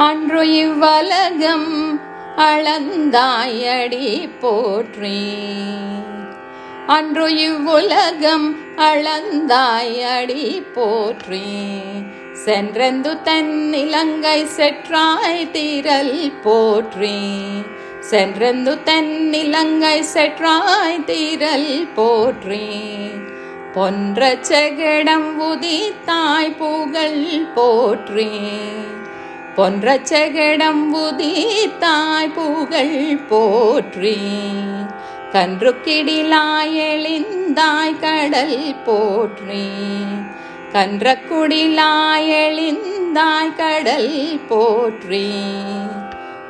அன்று இவ்வலகம் அளந்தாயடி போற்றி. அன்று இவ்வுலகம் அளந்தாயடி போற்றி. சென்றெந்து தென்னிலங்கை செற்றாய் தீரல் போற்றி. சென்றெந்து தென்னிலங்கை செற்றாய் தீரல் போற்றி. பொன்ற செகடம் உதித்தாய் புகழ் போற்றி. பொன்ற செகடம் உதித்தாய் புகழ் போற்றி. கன்று கிடிலாய் எழிந்தாய் கடல் போற்றி. கன்ற குடிலாய் எழிந்தாய் கடல் போற்றி.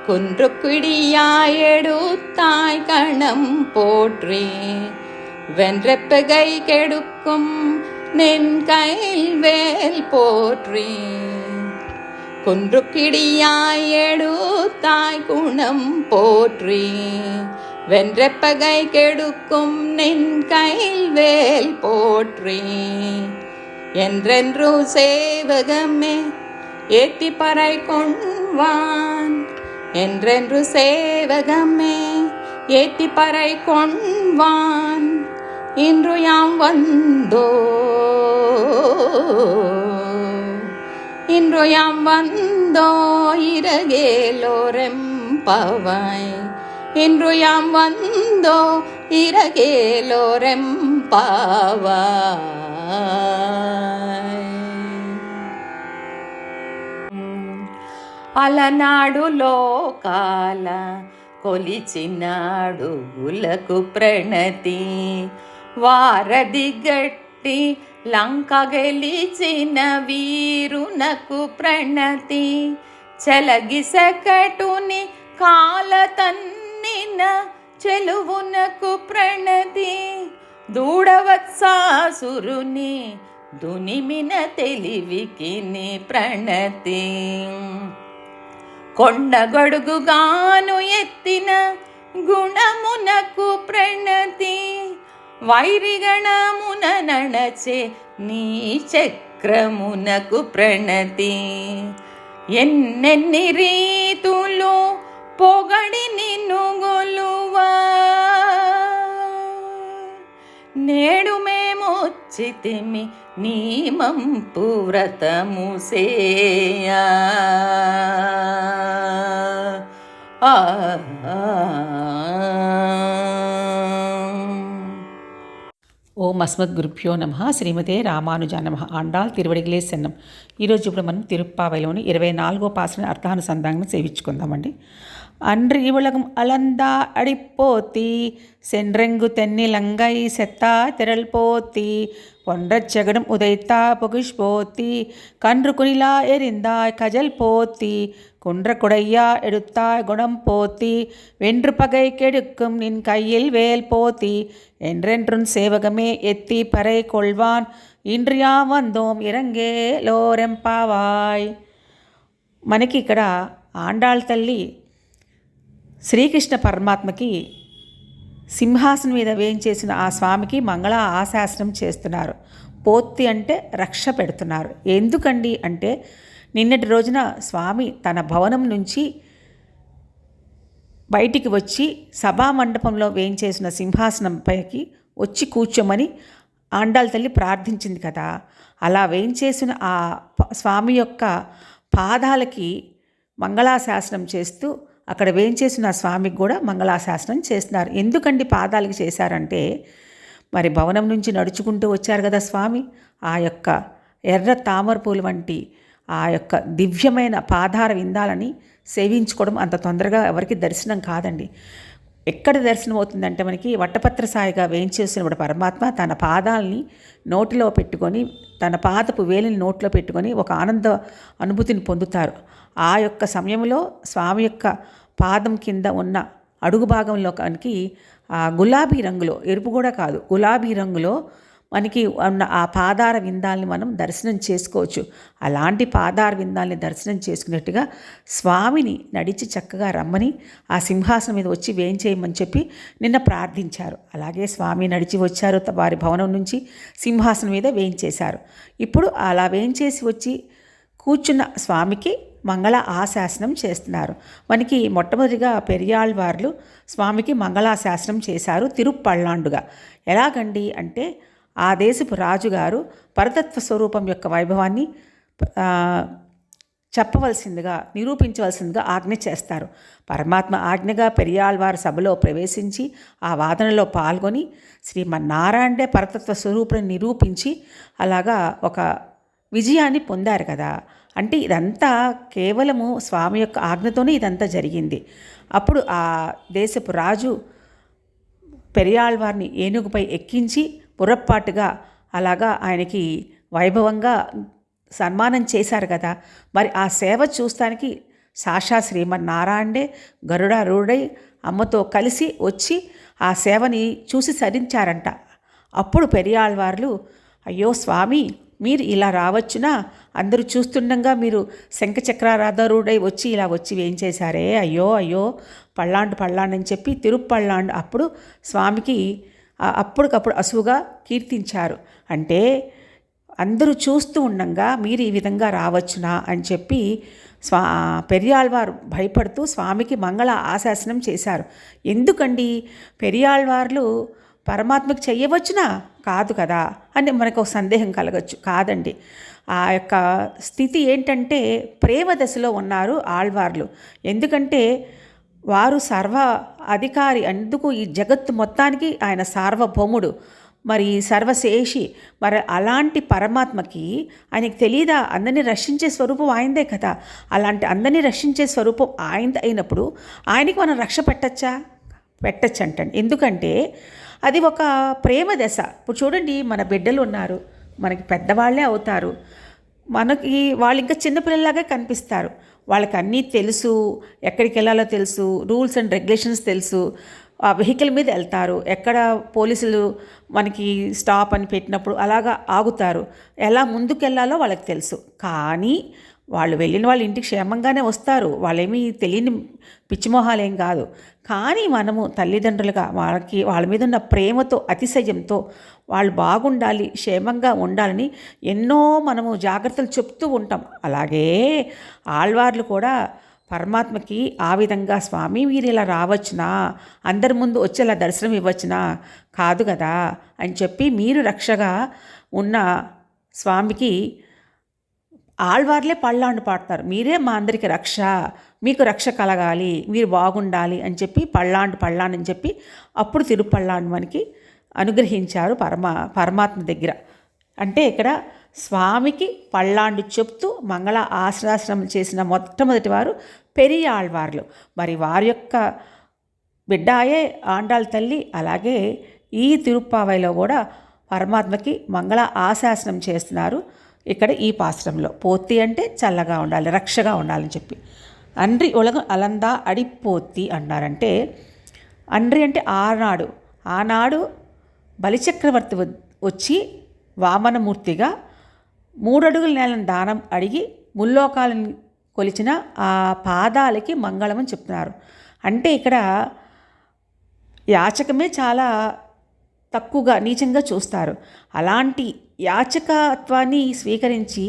குன்று குடியாய் எடுத்தாய் கணம் போற்றி. வென்றப்பகை கெடுக்கும் நின் கையில் வேல் போற்றி. குன்று கிடியாய் எடுத்தாய் குணம் போற்றி. வென்ற பகை கெடுக்கும் நின் கையில் வேல் போற்றி. என்றென்று சேவகமே ஏத்தி பறை கொண்வான். என்றென்று சேவகமே ஏத்தி பறை கொண்வான். இன்று யாம் வந்தோ இன்று யாம் வந்தோ இரகேலோரெம்பவாய் இன்று யாம் வந்தோ இரகேலோரெம்பவாய் అలనాడు లోకాల కొలిచినాడు గులకు ప్రణతి వారది గట్టి లంక గెలిచిన వీరునకు ప్రణతి చెలగి సకటుని కాల తన్నిన చెలువునకు ప్రణతి దూడవత్సాసురుని దునిమిన తెలివికి నీ ప్రణతి కొండగొడుగుగాను ఎత్తిన గుణమునకు ప్రణతి వైరిగణమున నడచే నీ చక్రమునకు ప్రణతి. ఎన్నెన్ని రీతులు పొగడి నిన్ను గొలువా. నేడు మేమొచ్చితిమి నీ మంపు వ్రతము సేయా. ఆ ఓం అస్మద్ గురుభ్యో నమ. శ్రీమతే రామానుజా నమ. ఆండాల్ తిరువడిగిలే సన్నం. ఈరోజు ఇప్పుడు మనం తిరుప్పావైలోని ఇరవై నాలుగో పాసన అర్థానుసంధానం సేవించుకుందామండి. அன்று இவ்வுலகம் அளந்தா அடிப்போத்தி சென்றெங்கு தென்னிலங்கை செத்தா திரள் போத்தி பொன்றச் செகடும் உதைத்தா புகிஷ் போத்தி கன்று குனிலா எரிந்தாய் கஜல் போத்தி குன்ற குடையா எடுத்தாய் குணம் போத்தி வென்று பகை கெடுக்கும் நின் கையில் வேல் போத்தி என்றென்றும் சேவகமே எத்தி பறை கொள்வான் இன்று யாம் வந்தோம் ఇరంగే లోరెంపావాయ్ మనకి ఇక్కడ ఆండాళ్ తల్లి శ్రీకృష్ణ పరమాత్మకి సింహాసనం మీద వేయించేసిన ఆ స్వామికి మంగళ ఆశాసనం చేస్తున్నారు. పోత్తి అంటే రక్ష పెడుతున్నారు. ఎందుకండి అంటే నిన్నటి రోజున స్వామి తన భవనం నుంచి బయటికి వచ్చి సభా మండపంలో వేయించేసిన సింహాసనంపైకి వచ్చి కూర్చోమని ఆండాల తల్లి ప్రార్థించింది కదా. అలా వేయించేసిన ఆ స్వామి యొక్క పాదాలకి మంగళాశాసనం చేస్తూ అక్కడ వేయించేసిన స్వామికి కూడా మంగళాశాసనం చేస్తున్నారు. ఎందుకండి పాదాలకి చేశారంటే మరి భవనం నుంచి నడుచుకుంటూ వచ్చారు కదా స్వామి. ఆ యొక్క ఎర్ర తామర పూలు వంటి ఆ యొక్క దివ్యమైన పాదార విందాలని సేవించుకోవడం అంత తొందరగా ఎవరికి దర్శనం కాదండి. ఎక్కడ దర్శనం అవుతుందంటే మనకి వట్టపత్ర సాయిగా వేయించేసినప్పుడు పరమాత్మ తన పాదాలని నోటిలో పెట్టుకొని తన పాదపు వేలిని నోట్లో పెట్టుకొని ఒక ఆనంద అనుభూతిని పొందుతారు. ఆ యొక్క సమయంలో స్వామి యొక్క పాదం కింద ఉన్న అడుగు భాగంలో కనుక ఆ గులాబీ రంగులో ఎరుపు కూడా కాదు గులాబీ రంగులో మనకి ఉన్న ఆ పాదార విందాల్ని మనం దర్శనం చేసుకోవచ్చు. అలాంటి పాదార విందాల్ని దర్శనం చేసుకున్నట్టుగా స్వామిని నడిచి చక్కగా రమ్మని ఆ సింహాసనం మీద వచ్చి వేయించేయమని చెప్పి నిన్న ప్రార్థించారు. అలాగే స్వామి నడిచి వచ్చారు వారి భవనం నుంచి సింహాసనం మీద వేయించేశారు ఇప్పుడు అలా వేయించేసి వచ్చి కూర్చున్న స్వామికి మంగళ ఆశాసనం చేస్తున్నారు. మనకి మొట్టమొదటిగా పెరియాళ్వార్లు స్వామికి మంగళాశాసనం చేశారు తిరుప్పళ్ళాండుగా ఎలాగండి అంటే ఆ దేశపు రాజుగారు పరతత్వ స్వరూపం యొక్క వైభవాన్ని చెప్పవలసిందిగా నిరూపించవలసిందిగా ఆజ్ఞ చేస్తారు. పరమాత్మ ఆజ్ఞగా పెరియాళ్వారు సభలో ప్రవేశించి ఆ వాదనలో పాల్గొని శ్రీమన్నారాయణే పరతత్వ స్వరూపుని నిరూపించి అలాగా ఒక విజయాన్ని పొందారు కదా. అంటే ఇదంతా కేవలము స్వామి యొక్క ఆజ్ఞతోనే ఇదంతా జరిగింది. అప్పుడు ఆ దేశపు రాజు పెరియాళ్వారిని ఏనుగుపై ఎక్కించి పురప్పాటుగా అలాగా ఆయనకి వైభవంగా సన్మానం చేశారు కదా. మరి ఆ సేవ చూస్తానికి సాక్షా శ్రీమన్నారాయణే గరుడారూఢై అమ్మతో కలిసి వచ్చి ఆ సేవని చూసి సరించారంట. అప్పుడు పెరియాళ్వార్లు అయ్యో స్వామి మీరు ఇలా రావచ్చునా? అందరూ చూస్తుండగా మీరు శంఖచక్రారాధారుడై వచ్చి ఇలా వచ్చి వేయించేశారే అయ్యో అయ్యో పళ్ళాండు పళ్ళాండు అని చెప్పి తిరుపళ్ళాండు అప్పుడు స్వామికి అప్పటికప్పుడు అసువుగా కీర్తించారు. అంటే అందరూ చూస్తూ ఉండంగా మీరు ఈ విధంగా రావచ్చునా? అని చెప్పి స్వా పెరియాళ్వారు భయపడుతూ స్వామికి మంగళ ఆశాసనం చేశారు. ఎందుకండి? పెరియాళ్వార్లు పరమాత్మకి చెయ్యవచ్చునా? కాదు కదా అని మనకు ఒక సందేహం కలగచ్చు. కాదండి. ఆ యొక్క స్థితి ఏంటంటే ప్రేమ దశలో ఉన్నారు ఆళ్వార్లు. ఎందుకంటే వారు సర్వ అధికారి అందుకు ఈ జగత్తు మొత్తానికి ఆయన సార్వభౌముడు. మరి సర్వశేషి మరి అలాంటి పరమాత్మకి ఆయనకి తెలియదా అందరినీ రక్షించే స్వరూపం ఆయనదే కదా. అలాంటి అందరినీ రక్షించే స్వరూపం ఆయనది అయినప్పుడు ఆయనకి మనం రక్ష పెట్టచ్చా? పెట్టచ్చు అంటండి ఎందుకంటే అది ఒక ప్రేమ దశ. ఇప్పుడు చూడండి మన బిడ్డలు ఉన్నారు మనకి పెద్దవాళ్ళే అవుతారు. మనకి వాళ్ళు ఇంకా చిన్నపిల్లలాగా కనిపిస్తారు. వాళ్ళకి అన్నీ తెలుసు ఎక్కడికి వెళ్ళాలో తెలుసు రూల్స్ అండ్ రెగ్యులేషన్స్ తెలుసు. ఆ వెహికల్ మీద వెళ్తారు. ఎక్కడ పోలీసులు మనకి స్టాప్ అని పెట్టినప్పుడు అలాగా ఆగుతారు. ఎలా ముందుకు వెళ్ళాలో వాళ్ళకి తెలుసు. కానీ వాళ్ళు వెళ్ళిన వాళ్ళ ఇంటికి క్షేమంగానే వస్తారు. వాళ్ళేమీ తెలియని పిచ్చిమోహాలేం ఏం కాదు. కానీ మనము తల్లిదండ్రులుగా వాళ్ళకి వాళ్ళ మీద ఉన్న ప్రేమతో అతిశయంతో వాళ్ళు బాగుండాలి క్షేమంగా ఉండాలని ఎన్నో మనము జాగ్రత్తలు చెప్తూ ఉంటాం. అలాగే ఆళ్వార్లు కూడా పరమాత్మకి ఆ విధంగా స్వామి మీరు ఇలా రావచ్చునా? అందరి ముందు వచ్చి ఇలా దర్శనం ఇవ్వచ్చునా? కాదు కదా అని చెప్పి మీరు రక్షగా ఉన్న స్వామికి ఆళ్వార్లే పళ్ళాండు పాడతారు. మీరే మా అందరికి రక్ష. మీకు రక్ష కలగాలి. మీరు బాగుండాలి అని చెప్పి పళ్ళాండు పళ్ళాండు అని చెప్పి అప్పుడు తిరుపళ్ళాండు మనకి అనుగ్రహించారు పరమ పరమాత్మ దగ్గర. అంటే ఇక్కడ స్వామికి పళ్ళాండు చెప్తూ మంగళ ఆశ్రాశ్రమం చేసిన మొట్టమొదటి వారు పెరియాళ్వార్లు మరి వారి యొక్క బిడ్డాయే ఆండాళ్ళ తల్లి అలాగే ఈ తిరుప్పావైలో కూడా పరమాత్మకి మంగళ ఆశాసనం చేస్తున్నారు. ఇక్కడ ఈ పాశ్రంలో పోతి అంటే చల్లగా ఉండాలి రక్షగా ఉండాలని చెప్పి. అండ్రి ఉలగ అలందా అడిపోతి అన్నారంటే అండ్రి అంటే ఆనాడు. ఆనాడు బలిచక్రవర్తి వచ్చి వామనమూర్తిగా మూడడుగుల నేలను దానం అడిగి ముల్లోకాలను కొలిచిన ఆ పాదాలకి మంగళం చెప్తున్నారు. అంటే ఇక్కడ యాచకమే చాలా తక్కువగా నీచంగా చూస్తారు. అలాంటి యాచకత్వాన్ని స్వీకరించి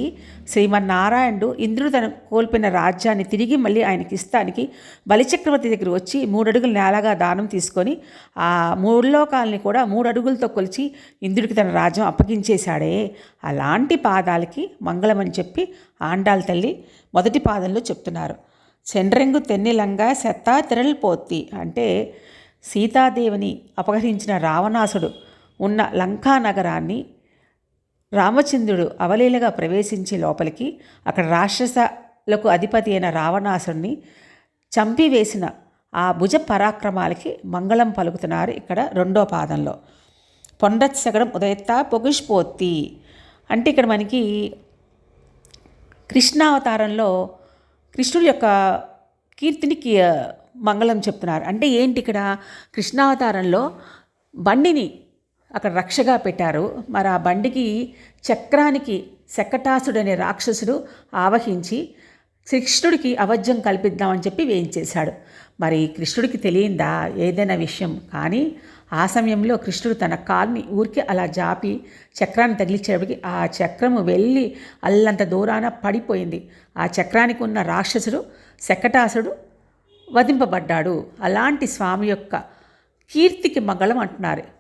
శ్రీమన్నారాయణుడు ఇంద్రుడు తన కోల్పోయిన రాజ్యాన్ని తిరిగి మళ్ళీ ఆయనకి ఇస్తానికి బలిచక్రవర్తి దగ్గర వచ్చి మూడడుగులు నేలగా దానం తీసుకొని ఆ మూడులోకాలని కూడా మూడడుగులతో కొలిచి ఇంద్రుడికి తన రాజ్యం అప్పగించేశాడే. అలాంటి పాదాలకి మంగళం అని చెప్పి ఆండాల తల్లి మొదటి పాదంలో చెప్తున్నారు. చెండ్రెంగు తెన్నిలంగా సెత్తా తెరలిపోతి అంటే సీతాదేవిని అపహరించిన రావణాసుడు ఉన్న లంకా నగరాన్ని రామచంద్రుడు అవలీలగా ప్రవేశించి లోపలికి అక్కడ రాక్షసలకు అధిపతి అయిన రావణాసుడిని చంపివేసిన ఆ భుజ పరాక్రమాలకి మంగళం పలుకుతున్నారు ఇక్కడ రెండో పాదంలో. పొండత్సగడం ఉదయత్తా పొగిష్పోత్తి. అంటే ఇక్కడ మనకి కృష్ణావతారంలో కృష్ణుడి యొక్క కీర్తిని కీ- మంగళం చెప్తున్నారు. అంటే ఏంటి ఇక్కడ? కృష్ణావతారంలో బండిని అక్కడ రక్షగా పెట్టారు. మరి ఆ బండికి చక్రానికి శకటాసుడనే రాక్షసుడు ఆవహించి కృష్ణుడికి అవజ్యం కల్పిద్దామని చెప్పి వేయించేశాడు. మరి కృష్ణుడికి తెలియందా? ఏదైనా విషయం. కానీ ఆ సమయంలో కృష్ణుడు తన కాల్ని ఊరికి అలా జాపి చక్రాన్ని తగిలించేటప్పటికి ఆ చక్రము వెళ్ళి అల్లంత దూరాన పడిపోయింది. ఆ చక్రానికి ఉన్న రాక్షసుడు శకటాసుడు వధింపబడ్డాడు. అలాంటి స్వామి యొక్క కీర్తికి మంగళం అంటున్నారు.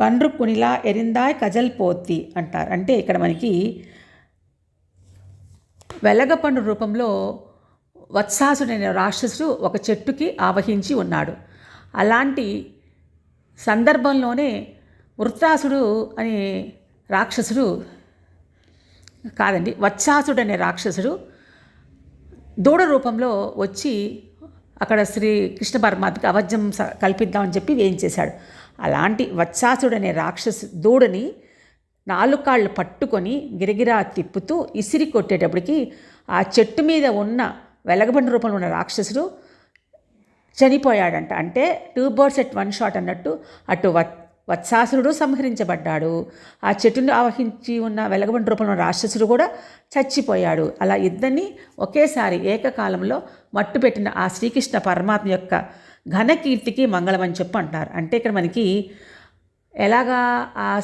కండ్రు కునిలా ఎరిందాయ్ కజల్ పోతి అంటారు. అంటే ఇక్కడ మనకి వెలగపండు రూపంలో వత్సాసుడైన రాక్షసుడు ఒక చెట్టుకి ఆవహించి ఉన్నాడు. అలాంటి సందర్భంలోనే వృత్తాసుడు అనే రాక్షసుడు కాదండి వత్సాసుడు అనే రాక్షసుడు దూడ రూపంలో వచ్చి అక్కడ శ్రీ కృష్ణ పరమాత్మకి అవజ్యం స- కల్పిద్దామని చెప్పి వేయించేశాడు. అలాంటి వత్సాసుడనే రాక్షసు దూడని నాలుకాళ్ళు పట్టుకొని గిరగిరా తిప్పుతూ ఇసిరి కొట్టేటప్పటికి ఆ చెట్టు మీద ఉన్న వెలగబండి రూపంలో ఉన్న రాక్షసుడు చనిపోయాడంట. అంటే two birds at one shot అన్నట్టు అటు వత్ వత్సాసురుడు సంహరించబడ్డాడు. ఆ చెట్టును ఆవహించి ఉన్న వెలగబండి రూపంలో ఉన్న రాక్షసుడు కూడా చచ్చిపోయాడు. అలా ఇద్దరిని ఒకేసారి ఏకకాలంలో మట్టుపెట్టిన ఆ శ్రీకృష్ణ పరమాత్మ యొక్క ఘనకీర్తికి మంగళం అని చెప్పి అంటారు. అంటే ఇక్కడ మనకి ఎలాగా ఆ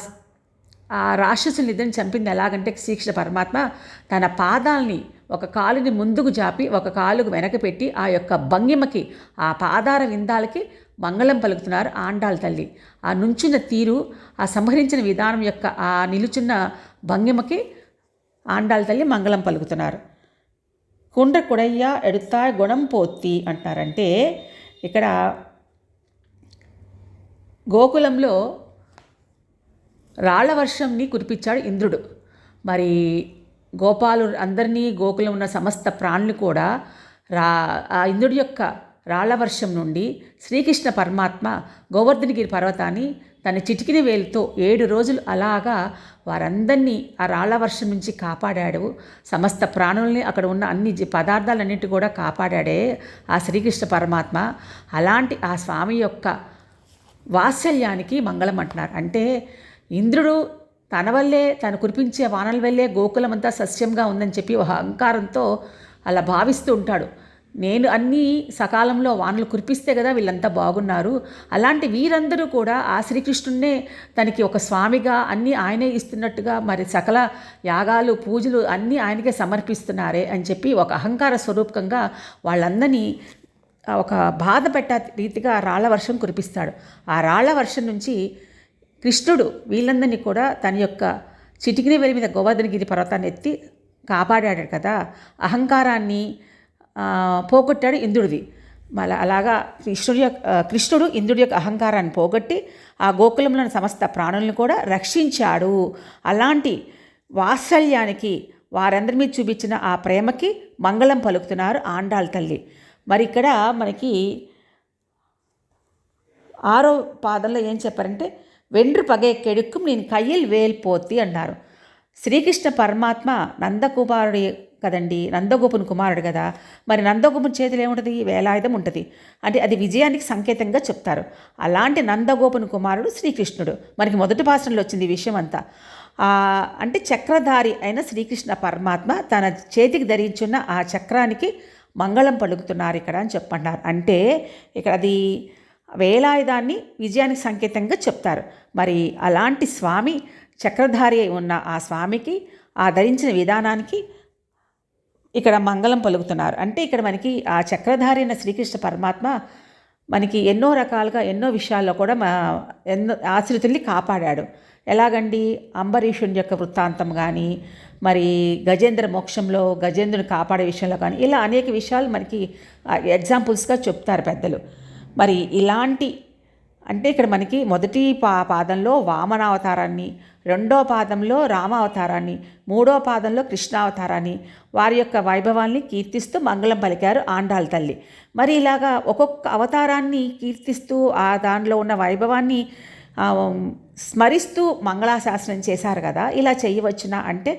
ఆ రాక్షసుని ఇద్దరిని చంపింది ఎలాగంటే శ్రీకృష్ణ పరమాత్మ తన పాదాల్ని ఒక కాలుని ముందుకు జాపి ఒక కాలుకు వెనక పెట్టి ఆ యొక్క భంగిమకి ఆ పాదార విందాలకి మంగళం పలుకుతున్నారు ఆండాళ్ళ తల్లి. ఆ నుంచున్న తీరు ఆ సంహరించిన విధానం యొక్క ఆ నిలుచున్న భంగిమకి ఆండాళ్ళ తల్లి మంగళం పలుకుతున్నారు. కుండ్ర కుడయ్య ఎడుతాయ్ గుణం పోత్తి అంటారంటే ఇక్కడ గోకులంలో రాళ్ళ వర్షంని కురిపించాడు ఇంద్రుడు. మరి గోపాలు అందరినీ గోకులం ఉన్న సమస్త ప్రాణులు కూడా రా ఆ ఇంద్రుడి యొక్క రాళ్ళ వర్షం నుండి శ్రీకృష్ణ పరమాత్మ గోవర్ధనగిరి పర్వతాన్ని తన చిటికిన వేలుతో ఏడు రోజులు అలాగా వారందరినీ ఆ రాళ్ళ వర్షం నుంచి కాపాడాడు. సమస్త ప్రాణుల్ని అక్కడ ఉన్న అన్ని పదార్థాలన్నిటి కూడా కాపాడాడే ఆ శ్రీకృష్ణ పరమాత్మ. అలాంటి ఆ స్వామి యొక్క వాత్సల్యానికి మంగళం అంటున్నారు. అంటే ఇంద్రుడు తన వల్లే తను కురిపించే వానల వల్లే గోకులమంతా సస్యంగా ఉందని చెప్పి ఒక అహంకారంతో అలా భావిస్తూ ఉంటాడు. నేను అన్నీ సకాలంలో వానలు కురిపిస్తే కదా వీళ్ళంతా బాగున్నారు. అలాంటి వీరందరూ కూడా ఆ శ్రీకృష్ణున్నే తనకి ఒక స్వామిగా అన్నీ ఆయనే ఇస్తున్నట్టుగా మరి సకల యాగాలు పూజలు అన్నీ ఆయనకే సమర్పిస్తున్నారే అని చెప్పి ఒక అహంకార స్వరూపకంగా వాళ్ళందరినీ ఒక బాధ పెట్ట రీతిగా రాళ్ళ వర్షం కురిపిస్తాడు. ఆ రాళ్ళ వర్షం నుంచి కృష్ణుడు వీళ్ళందరినీ కూడా తన యొక్క చిటికిన వెలి మీద గోవర్ధనగిరి పర్వతాన్ని ఎత్తి కాపాడాడు కదా. అహంకారాన్ని పోగొట్టాడు ఇంద్రుడిది మళ్ళీ అలాగా కృష్ణుడి యొక్క కృష్ణుడు ఇంద్రుడి యొక్క అహంకారాన్ని పోగొట్టి ఆ గోకులంలోని సమస్త ప్రాణులను కూడా రక్షించాడు. అలాంటి వాత్సల్యానికి వారందరి మీద చూపించిన ఆ ప్రేమకి మంగళం పలుకుతున్నారు ఆండాళ్ళ తల్లి. మరి ఇక్కడ మనకి ఆరో పాదంలో ఏం చెప్పారంటే వెండ్రు పగే కెడుక్కు నేను కయ్యలు వేలిపోతి అన్నారు. శ్రీకృష్ణ పరమాత్మ నందకుమారుడు కదండి నందగోపుని కుమారుడు కదా. మరి నందగోపుని చేతిలో ఏముంటుంది? వేలాయుధం ఉంటుంది. అంటే అది విజయానికి సంకేతంగా చెప్తారు. అలాంటి నందగోపుని కుమారుడు శ్రీకృష్ణుడు. మనకి మొదటి భాషలో వచ్చింది ఈ విషయం అంతా అంటే చక్రధారి అయిన శ్రీకృష్ణ పరమాత్మ తన చేతికి ధరించున్న ఆ చక్రానికి మంగళం పలుకుతున్నారు ఇక్కడ అని చెప్పన్నారు అంటే ఇక్కడ అది వేలాయుధాన్ని విజయానికి సంకేతంగా చెప్తారు. మరి అలాంటి స్వామి చక్రధారి అయి ఉన్న ఆ స్వామికి ఆ ధరించిన విధానానికి ఇక్కడ మంగళం పలుకుతున్నారు. అంటే ఇక్కడ మనకి ఆ చక్రధారి అయిన శ్రీకృష్ణ పరమాత్మ మనకి ఎన్నో రకాలుగా ఎన్నో విషయాల్లో కూడా మా ఎన్నో ఆశ్రితుల్ని కాపాడాడు. ఎలాగండి? అంబరీషుని యొక్క వృత్తాంతం కానీ మరి గజేంద్ర మోక్షంలో గజేంద్రుని కాపాడే విషయంలో కానీ ఇలా అనేక విషయాలు మనకి ఎగ్జాంపుల్స్గా చెప్తారు పెద్దలు. మరి ఇలాంటి అంటే ఇక్కడ మనకి మొదటి పా పాదంలో వామనావతారాన్ని రెండో పాదంలో రామావతారాన్ని మూడో పాదంలో కృష్ణావతారాన్ని వారి యొక్క వైభవాల్ని కీర్తిస్తూ మంగళం పలికారు ఆండాళ్ళ తల్లి. మరి ఇలాగా ఒక్కొక్క అవతారాన్ని కీర్తిస్తూ ఆ దానిలో ఉన్న వైభవాన్ని స్మరిస్తూ మంగళాశాసనం చేశారు కదా ఇలా చేయవచ్చునా అంటే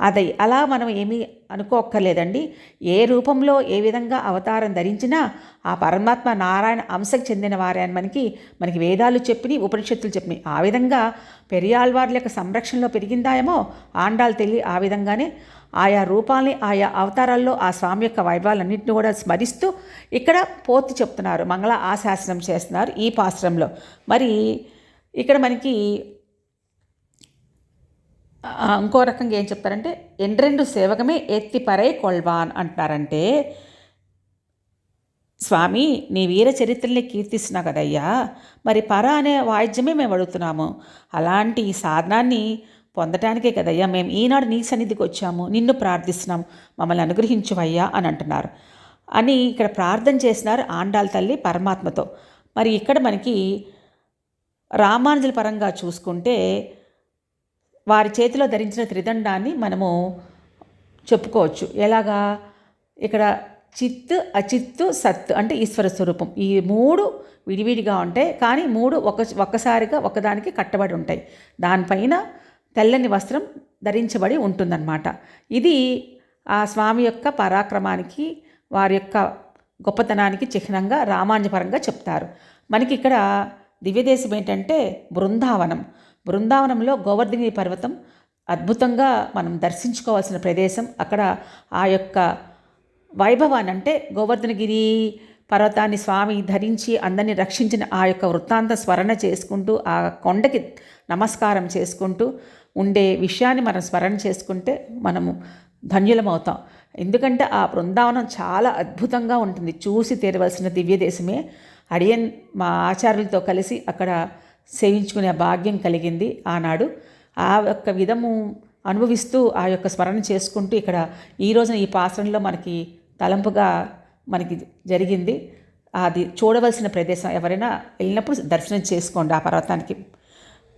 అది అలా మనం ఏమీ అనుకోక్కర్లేదండి. ఏ రూపంలో ఏ విధంగా అవతారం ధరించినా ఆ పరమాత్మ నారాయణ అంశకు చెందిన వారే అని మనకి మనకి వేదాలు చెప్పిని ఉపనిషత్తులు చెప్పినాయి ఆ విధంగా పెరియాళ్వార్ల యొక్క సంరక్షణలో పెరిగిందాయేమో ఆండాలు తెలియ ఆ విధంగానే ఆయా రూపాల్ని ఆయా అవతారాల్లో ఆ స్వామి యొక్క వైభవాలన్నింటినీ కూడా స్మరిస్తూ ఇక్కడ పోతి చెప్తున్నారు. మంగళ ఆశాసనం చేస్తున్నారు ఈ పాశ్రంలో మరి ఇక్కడ మనకి ఇంకో రకంగా ఏం చెప్తారంటే ఎండ్రెండు సేవకమే ఎత్తి పరై కొల్వాన్ అంటున్నారంటే స్వామి నీ వీర చరిత్రల్ని కీర్తిస్తున్నా కదయ్యా మరి పర అనే వాయిద్యమే మేము అడుగుతున్నాము. అలాంటి ఈ సాధనాన్ని పొందటానికే కదయ్యా మేము ఈనాడు నీ సన్నిధికి వచ్చాము నిన్ను ప్రార్థిస్తున్నాము మమ్మల్ని అనుగ్రహించువయ్యా అని అంటున్నారు. అని ఇక్కడ ప్రార్థన చేసినారు ఆండాల తల్లి పరమాత్మతో. మరి ఇక్కడ మనకి రామానుజుల పరంగా చూసుకుంటే వారి చేతిలో ధరించిన త్రిదండాన్ని మనము చెప్పుకోవచ్చు. ఎలాగా? ఇక్కడ చిత్ అచిత్తు సత్ అంటే ఈశ్వర స్వరూపం. ఈ మూడు విడివిడిగా ఉంటాయి కానీ మూడు ఒక ఒక్కసారిగా ఒకదానికి కట్టబడి ఉంటాయి. దానిపైన తెల్లని వస్త్రం ధరించబడి ఉంటుందన్నమాట. ఇది ఆ స్వామి యొక్క పరాక్రమానికి వారి యొక్క గొప్పతనానికి చిహ్నంగా రామాంజపరంగా చెప్తారు. మనకి ఇక్కడ దివ్యదేశం ఏంటంటే బృందావనం. బృందావనంలో గోవర్ధని పర్వతం అద్భుతంగా మనం దర్శించుకోవాల్సిన ప్రదేశం. అక్కడ ఆ యొక్క వైభవాన్ని అంటే గోవర్ధనగిరి పర్వతాన్ని స్వామి ధరించి అందరినీ రక్షించిన ఆ యొక్క వృత్తాంత స్మరణ చేసుకుంటూ ఆ కొండకి నమస్కారం చేసుకుంటూ ఉండే విషయాన్ని మనం స్మరణ చేసుకుంటే మనము ధన్యులమవుతాం. ఎందుకంటే ఆ బృందావనం చాలా అద్భుతంగా ఉంటుంది. చూసి తీరవలసిన దివ్య దేశమే అడియన్ మా ఆచార్యులతో కలిసి అక్కడ సేవించుకునే భాగ్యం కలిగింది ఆనాడు. ఆ యొక్క విధము అనుభవిస్తూ ఆ యొక్క స్మరణ చేసుకుంటూ ఇక్కడ ఈ రోజున ఈ పాసరంలో మనకి తలంపుగా మనకి జరిగింది. అది చూడవలసిన ప్రదేశం ఎవరైనా వెళ్ళినప్పుడు దర్శనం చేసుకోండి ఆ పర్వతానికి.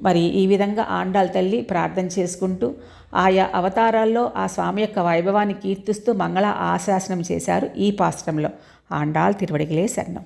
మరి ఈ విధంగా ఆండాల్ తల్లి ప్రార్థన చేసుకుంటూ ఆయా అవతారాల్లో ఆ స్వామి యొక్క వైభవాన్ని కీర్తిస్తూ మంగళ ఆశాసనం చేశారు ఈ పాశ్రంలో ఆండాల్ తిరువడిగిలే శరణం.